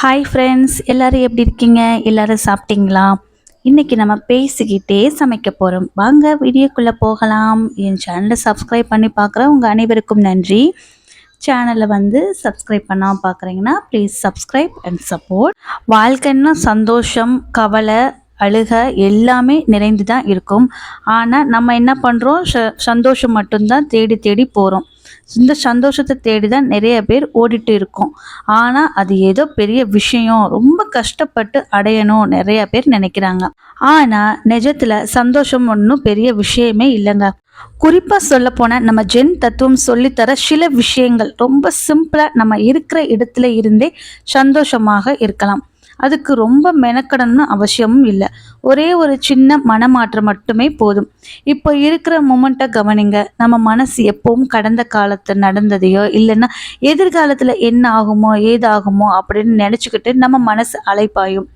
Hi friends எல்லோரும் எப்படி இருக்கீங்க? எல்லோரும் சாப்பிட்டீங்களா? இன்றைக்கி நம்ம பேசிக்கிட்டே சமைக்க போகிறோம் வாங்க வீடியோக்குள்ளே போகலாம். என் சேனலை சப்ஸ்கிரைப் பண்ணி பார்க்குற உங்கள் அனைவருக்கும் நன்றி. சேனலை வந்து சப்ஸ்கிரைப் பண்ணாமல் பார்க்குறீங்கன்னா ப்ளீஸ் சப்ஸ்கிரைப் அண்ட் சப்போர்ட் வாழ்க்கைன்னா சந்தோஷம் கவலை அழுக எல்லாமே நிறைந்து தான் இருக்கும். ஆனால் நம்ம என்ன பண்ணுறோம் சந்தோஷம் மட்டும்தான் தேடி தேடி போகிறோம் இந்த சந்தோஷத்தை தேடி தான் நிறைய பேர் ஓடிட்டு இருக்கோம். ஆனால் அது ஏதோ பெரிய விஷயம். ரொம்ப கஷ்டப்பட்டு அடையணும் நிறைய பேர் நினைக்கிறாங்க. ஆனால் நிஜத்தில் சந்தோஷம் ஒன்றும் பெரிய விஷயமே இல்லைங்க. குறிப்பாக சொல்லப்போனால் நம்ம ஜென் தத்துவம் சொல்லித்தர சில விஷயங்கள் ரொம்ப சிம்பிளாக நம்ம இருக்கிற இடத்துல இருந்தே சந்தோஷமாக இருக்கலாம். அதுக்கு ரொம்ப மெனக்கடணும்னு அவசியமும் இல்லை. ஒரே ஒரு சின்ன மனமாற்றம் மட்டுமே போதும். இப்போ இருக்கிற மூமெண்ட்டை கவனிங்க. நம்ம மனசு எப்பவும் கடந்த காலத்தில் நடந்ததையோ இல்லைன்னா எதிர்காலத்தில் என்ன ஆகுமோ ஏதாகுமோ அப்படின்னு நினச்சிக்கிட்டு நம்ம மனசு அலைப்பாயும்.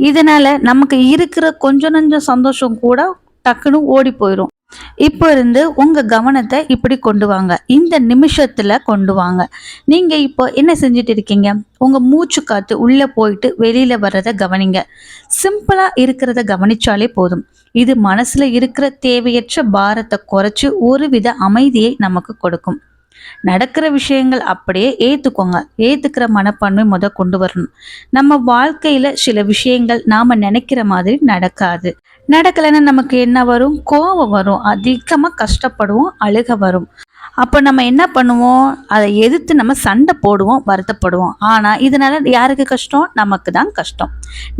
இதனால் நமக்கு இருக்கிற கொஞ்சம் நஞ்சம் சந்தோஷம் கூட டக்குன்னு ஓடி போயிடும் இப்போ இருந்து உங்க கவனத்தை இப்படி கொண்டு வாங்க. இந்த நிமிஷத்துல கொண்டு வாங்க. நீங்க இப்போ என்ன செஞ்சுட்டு இருக்கீங்க? உங்க மூச்சு காத்து உள்ள போயிட்டு வெளியில வர்றத கவனிங்க. சிம்பிளா இருக்கிறத கவனிச்சாலே போதும். இது மனசுல இருக்கிற தேவையற்ற பாரத்தை குறைச்சு ஒரு வித அமைதியை நமக்கு கொடுக்கும். நடக்கிற விஷயங்கள் அப்படியே ஏற்றுக்கோங்க ஏற்றுக்கிற மனப்பான்மை முத கொண்டு வரணும். நம்ம வாழ்க்கையில் சில விஷயங்கள் நாம் நினைக்கிற மாதிரி நடக்காது. நடக்கலைன்னா நமக்கு என்ன வரும்? கோபம் வரும். அதிகமாக கஷ்டப்படுவோம் அழுக வரும். அப்போ நம்ம என்ன பண்ணுவோம்? அதை எதிர்த்து நம்ம சண்டை போடுவோம் வருத்தப்படுவோம். ஆனால் இதனால யாருக்கு கஷ்டம்? நமக்கு தான் கஷ்டம்.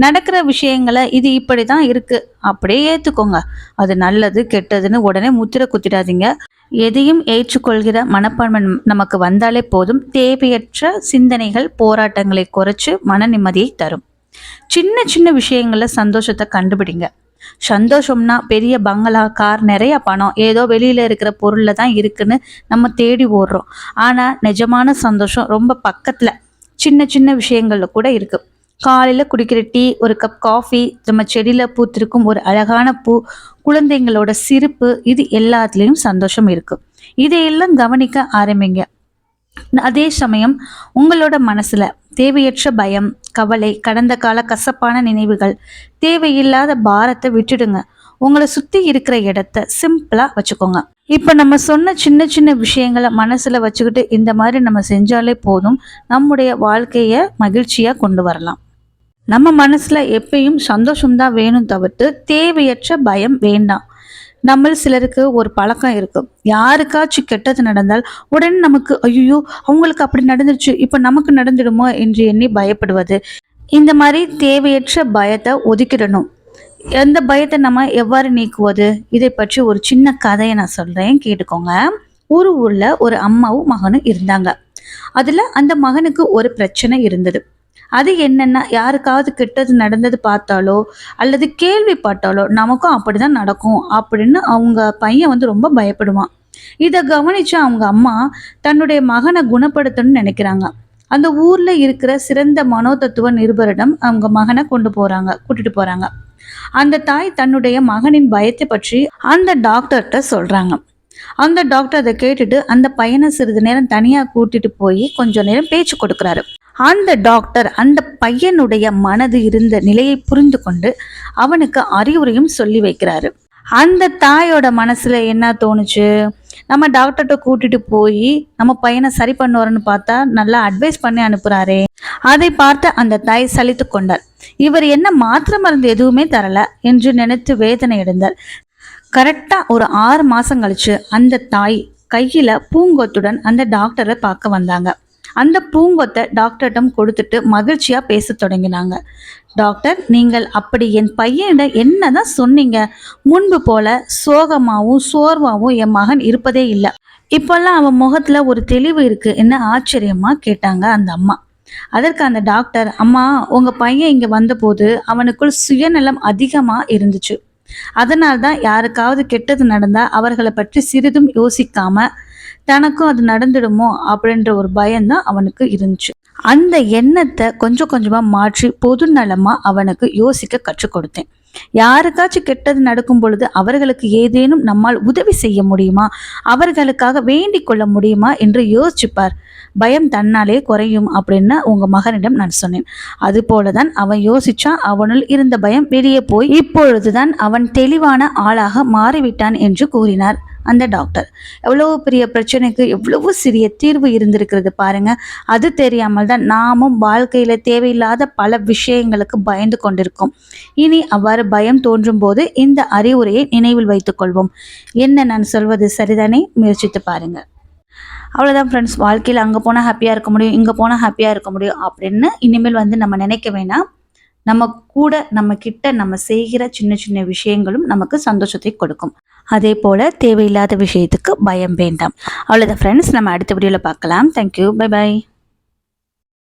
நடக்கிற விஷயங்களை இது இப்படி தான் இருக்குது அப்படியே ஏற்றுக்கோங்க அது நல்லது கெட்டதுன்னு உடனே முத்திரை குத்திடாதீங்க. எதையும் ஏற்றுக்கொள்கிற மனப்பான்மை நமக்கு வந்தாலே போதும். தேவையற்ற சிந்தனைகள் போராட்டங்களை குறைச்சு மன நிம்மதியை தரும். சின்ன சின்ன விஷயங்களில் சந்தோஷத்தை கண்டுபிடிங்க. சந்தோஷம்னா பெரிய பங்களா கார் நிறைய பணம். ஏதோ வெளியில் இருக்கிற பொருளில் தான் இருக்குன்னு நம்ம தேடி ஓடுறோம். ஆனால் நிஜமான சந்தோஷம் ரொம்ப பக்கத்தில் சின்ன சின்ன விஷயங்களில் கூட இருக்குது காலையில் குடிக்கிற டீ ஒரு கப் காஃபி நம்ம செடியில் பூத்திருக்கும் ஒரு அழகான பூ குழந்தைங்களோட சிரிப்பு இது எல்லாத்துலேயும் சந்தோஷம் இருக்குது இதையெல்லாம் கவனிக்க ஆரம்பிங்க. அதே சமயம் உங்களோட மனசுல தேவையற்ற பயம் கவலை கடந்த கால கசப்பான நினைவுகள் தேவையில்லாத பாரத்தை விட்டுடுங்க. உங்களை சுத்தி இருக்கிற இடத்த சிம்பிளா வச்சுக்கோங்க. இப்ப நம்ம சொன்ன சின்ன சின்ன விஷயங்களை மனசுல வச்சுக்கிட்டு இந்த மாதிரி நம்ம செஞ்சாலே போதும். நம்முடைய வாழ்க்கைய மகிழ்ச்சியா கொண்டு வரலாம். நம்ம மனசுல எப்பயும் சந்தோஷம்தான் வேணும் தவிர்த்து தேவையற்ற பயம் வேண்டாம் நம்ம சிலருக்கு ஒரு பழக்கம் இருக்கும் யாருக்காச்சும் கெட்டது நடந்தால் உடனே நமக்கு ஐயோ அவங்களுக்கு அப்படி நடந்துருச்சு இப்போ நமக்கு நடந்துடுமோ? என்று எண்ணி பயப்படுவது. இந்த மாதிரி தேவையற்ற பயத்தை ஒதுக்கிடணும். எந்த பயத்தை நம்ம எவ்வாறு நீக்குவது? இதை பற்றி ஒரு சின்ன கதையை நான் சொல்கிறேன் கேட்டுக்கோங்க. ஒரு ஊரில் ஒரு அம்மாவும் மகனும் இருந்தாங்க. அதில் அந்த மகனுக்கு ஒரு பிரச்சனை இருந்தது. அது என்னென்னா யாருக்காவது கெட்டது நடந்தது பார்த்தாலோ அல்லது கேள்விப்பட்டாலோ நமக்கும் அப்படிதான் நடக்கும் அப்படின்னு அவங்க பையன் வந்து ரொம்ப பயப்படுவான். இதை கவனிச்சு அவங்க அம்மா தன்னுடைய மகனை குணப்படுத்தணும்னு நினைக்கிறாங்க. அந்த ஊர்ல இருக்கிற சிறந்த மனோதத்துவ நிருபரிடம் அவங்க மகனை கொண்டு போறாங்க கூட்டிட்டு போறாங்க. அந்த தாய் தன்னுடைய மகனின் பயத்தை பற்றி அந்த டாக்டர்கிட்ட சொல்றாங்க. அந்த டாக்டர் அதை கேட்டுட்டு அந்த பையனை சிறிது நேரம் தனியா கூட்டிட்டு போய் கொஞ்ச நேரம் பேச்சு கொடுக்குறாரு. அந்த டாக்டர் அந்த பையனுடைய மனது இருந்த நிலையை புரிந்து கொண்டு அவனுக்கு அறிவுரையும் சொல்லி வைக்கிறாரு. அந்த தாயோட மனசுல என்ன தோணுச்சு? நம்ம டாக்டர்கிட்ட கூட்டிட்டு போய் நம்ம பையனை சரி பண்ணுவாருன்னு பார்த்தா நல்லா அட்வைஸ் பண்ணி அனுப்புறாரே. அதை பார்த்து அந்த தாய் சலித்து கொண்டார் இவர் என்ன மாத்திரை மருந்து எதுவுமே தரல என்று நினைத்து வேதனை அடைந்தார் கரெக்டாக ஒரு ஆறு மாதம் கழிச்சு அந்த தாய் கையில் பூங்கொத்துடன் அந்த டாக்டரை பார்க்க வந்தாங்க. அந்த பூங்கொத்தை டாக்டர்கிட்ட கொடுத்துட்டு மகிழ்ச்சியாக பேச தொடங்கினாங்க. டாக்டர் நீங்கள் அப்படி என் பையனிடம் என்னதான் சொன்னீங்க? முன்பு போல சோகமாகவும் சோர்வாகவும் என் மகன் இருப்பதே இல்லை. இப்போல்லாம் அவன் முகத்தில் ஒரு தெளிவு இருக்கு என்ன ஆச்சரியமாக கேட்டாங்க அந்த அம்மா. அதற்கு அந்த டாக்டர் அம்மா உங்கள் பையன் இங்கே வந்தபோது அவனுக்குள் சுயநலம் அதிகமாக இருந்துச்சு. அதனால்தான் யாருக்காவது கெட்டது நடந்தா அவர்களை பற்றி சிறிதும் யோசிக்காம தனக்கும் அது நடந்துடுமோ அப்படின்ற ஒரு பயம்தான் அவனுக்கு இருந்துச்சு. அந்த எண்ணத்தை கொஞ்சம் கொஞ்சமாக மாற்றி பொது நலமாக அவனுக்கு யோசிக்க கற்றுக் கொடுத்தேன். யாருக்காச்சும் கெட்டது நடக்கும் பொழுது அவர்களுக்கு ஏதேனும் நம்மால் உதவி செய்ய முடியுமா? அவர்களுக்காக வேண்டிக் கொள்ள முடியுமா? என்று யோசிச்சுப்பார். பயம் தன்னாலே குறையும் அப்படின்னு உங்க மகனிடம் நான் சொன்னேன். அது போலதான் அவன் யோசிச்சா அவனுள் இருந்த பயம் வெளியே போய் இப்பொழுதுதான் அவன் தெளிவான ஆளாக மாறிவிட்டான் என்று கூறினார். அந்த டாக்டர் எவ்வளவு பெரிய பிரச்சனைக்கு எவ்வளவு சிறிய தீர்வு இருந்திருக்கிறது பாருங்க. அது தெரியாமல் தான் நாமும் வாழ்க்கையில தேவையில்லாத பல விஷயங்களுக்கு பயந்து கொண்டிருக்கோம். இனி அவ்வாறு பயம் தோன்றும் போது இந்த அறிவுரையை நினைவில் வைத்துக் கொள்வோம். என்ன நான் சொல்வது சரிதானே? முயற்சித்து பாருங்க. அவ்வளோதான் ஃப்ரெண்ட்ஸ் வாழ்க்கையில் அங்கே போனால் ஹாப்பியாக இருக்க முடியும் இங்கே போனால் ஹாப்பியாக இருக்க முடியும் அப்படின்னு இனிமேல் வந்து நம்ம நினைக்க வேணாம். நம்ம கூட நம்ம கிட்ட நம்ம செய்கிற சின்ன சின்ன விஷயங்களும் நமக்கு சந்தோஷத்தை கொடுக்கும். அதே போல் தேவையில்லாத விஷயத்துக்கு பயம் வேண்டாம். அவ்வளோதான் ஃப்ரெண்ட்ஸ் நம்ம அடுத்த வீடியோவில் பார்க்கலாம். Thank you bye by